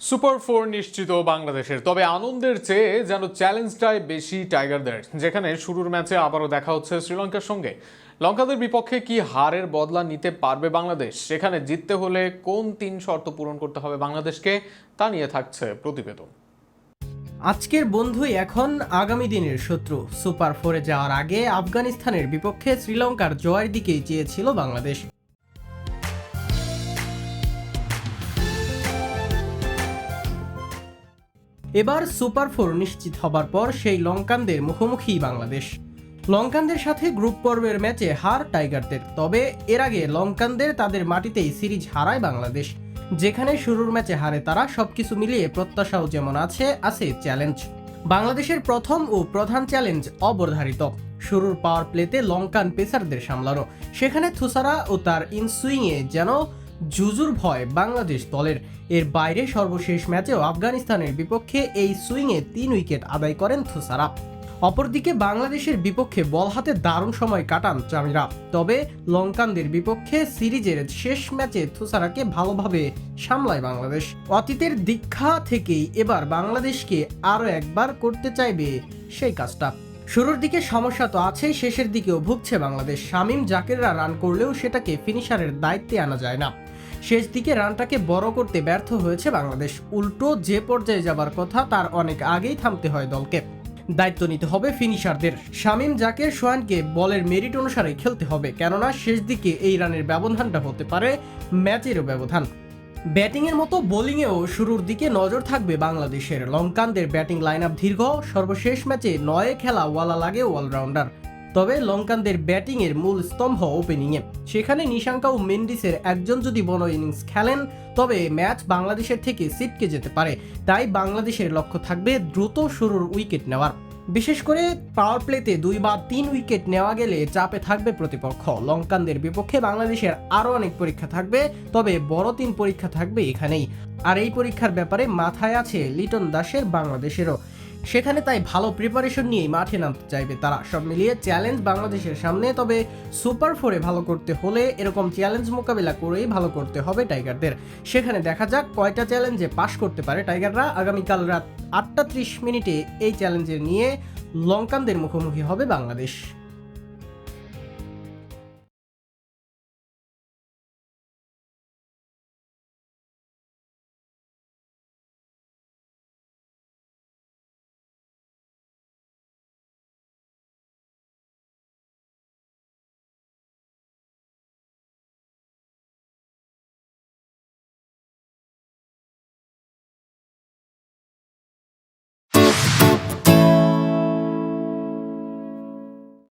Super four নিশ্চিত বাংলাদেশের। তবে আনন্দের চেয়ে যেন চ্যালেঞ্জটাই বেশি টাইগারদের, যেখানে শুরুর ম্যাচে আবারও দেখা হচ্ছে শ্রীলঙ্কার সঙ্গে। লঙ্কাদের বিপক্ষে কি হারের বদলা নিতে পারবে বাংলাদেশ? সেখানে জিততে হলে কোন তিন শর্ত পূরণ করতে হবে বাংলাদেশকে, তা নিয়ে থাকছে প্রতিবেদন। আজকের বন্ধুই এখন আগামী দিনের শত্রু। সুপার ফোরে যাওয়ার আগে আফগানিস্তানের বিপক্ষে শ্রীলঙ্কার জয়ের দিকেই চেয়েছিল বাংলাদেশ। এবার সুপার ফোর নিশ্চিত হবার পর সেই লঙ্কানদের মুখোমুখি বাংলাদেশ। লঙ্কানদের সাথে গ্রুপ পর্বের ম্যাচে হার টাইগারদের, তবে এর আগে লঙ্কানদের তাদের মাটিতেই সিরিজ হারায় বাংলাদেশ, যেখানে শুরুর ম্যাচে হারে তারা সবকিছু মিলিয়ে প্রত্যাশাও যেমন আছে আছে চ্যালেঞ্জ। বাংলাদেশের প্রথম ও প্রধান চ্যালেঞ্জ অবধারিত, শুরুর পাওয়ার প্লেতে লঙ্কান পেসারদের সামলানো, সেখানে থুসারা ও তার ইনসুইংয়ে যেন জুজুর ভয় বাংলাদেশ দলের এর বাইরে সর্বশেষ ম্যাচেও আফগানিস্তানের বিপক্ষে এই সুইংয়ে তিন উইকেট আদায় করেন থুসারা। অপরদিকে বাংলাদেশের বিপক্ষে বল হাতে দারুণ সময় কাটান চামিরা। তবে লঙ্কানদের বিপক্ষে সিরিজের শেষ ম্যাচে থুসারাকে ভালোভাবে সামলায় বাংলাদেশ। অতীতের দীক্ষা থেকেই এবার বাংলাদেশকে আরও একবার করতে চাইবে সেই কাজটা। শুরুর দিকে সমস্যা তো আছেই, শেষের দিকেও ভুগছে বাংলাদেশ। শামীম জাকিররা রান করলেও সেটাকে ফিনিশারের দায়িত্বে আনা যায় না। শেষ দিকে রানটাকে বড় করতে ব্যর্থ হয়েছে বাংলাদেশ। উল্টো যে পর্যায়ে যাবার কথা, তার অনেক আগেই থামতে হয় দলকে। দায়িত্ব নিতে হবে ফিনিশারদের। শামীম জাকের সোয়ানকে বলের মেরিট অনুসারে খেলতে হবে, কেননা শেষ দিকে এই রানের ব্যবধানটা হতে পারে ম্যাচেরও ব্যবধান। ব্যাটিংয়ের মতো বোলিংয়েও শুরুর দিকে নজর থাকবে বাংলাদেশের। লঙ্কানদের ব্যাটিং লাইন আপ দীর্ঘ, সর্বশেষ ম্যাচে নয়ে খেলা ওয়ালা লাগে অলরাউন্ডার। তবে লঙ্কানদের ব্যাটিংয়ের মূল স্তম্ভ ওপেনিংয়ে। সেখানে নিশাঙ্কা ও মেন্ডিসের একজন যদি বড় ইনিংস খেলেন, তবে ম্যাচ বাংলাদেশের থেকে সিটকে যেতে পারে। তাই বাংলাদেশের লক্ষ্য থাকবে দ্রুত শুরুর উইকেট নেওয়ার। বিশেষ করে পাওয়ার প্লেতে দুই বা তিন উইকেট নেওয়া গেলে চাপে থাকবে প্রতিপক্ষ। লঙ্কানদের বিপক্ষে বাংলাদেশের আরও অনেক পরীক্ষা থাকবে, তবে বড় তিন পরীক্ষা থাকবে এখানেই। আর এই পরীক্ষার ব্যাপারে মাথায় আছে লিটন দাসের বাংলাদেশেরও। সেখানে তাই ভালো প্রিপারেশন নিয়েই মাঠে নামতে চাইবে তারা। সব মিলিয়ে চ্যালেঞ্জ বাংলাদেশের সামনে, তবে সুপার ফোরে ভালো করতে হলে এরকম চ্যালেঞ্জ মোকাবিলা করেই ভালো করতে হবে টাইগারদের। সেখানে দেখা যাক কয়টা চ্যালেঞ্জে পাশ করতে পারে টাইগাররা। আগামীকাল রাত আটটা মিনিটে এই চ্যালেঞ্জের নিয়ে লঙ্কানদের মুখোমুখি হবে বাংলাদেশ।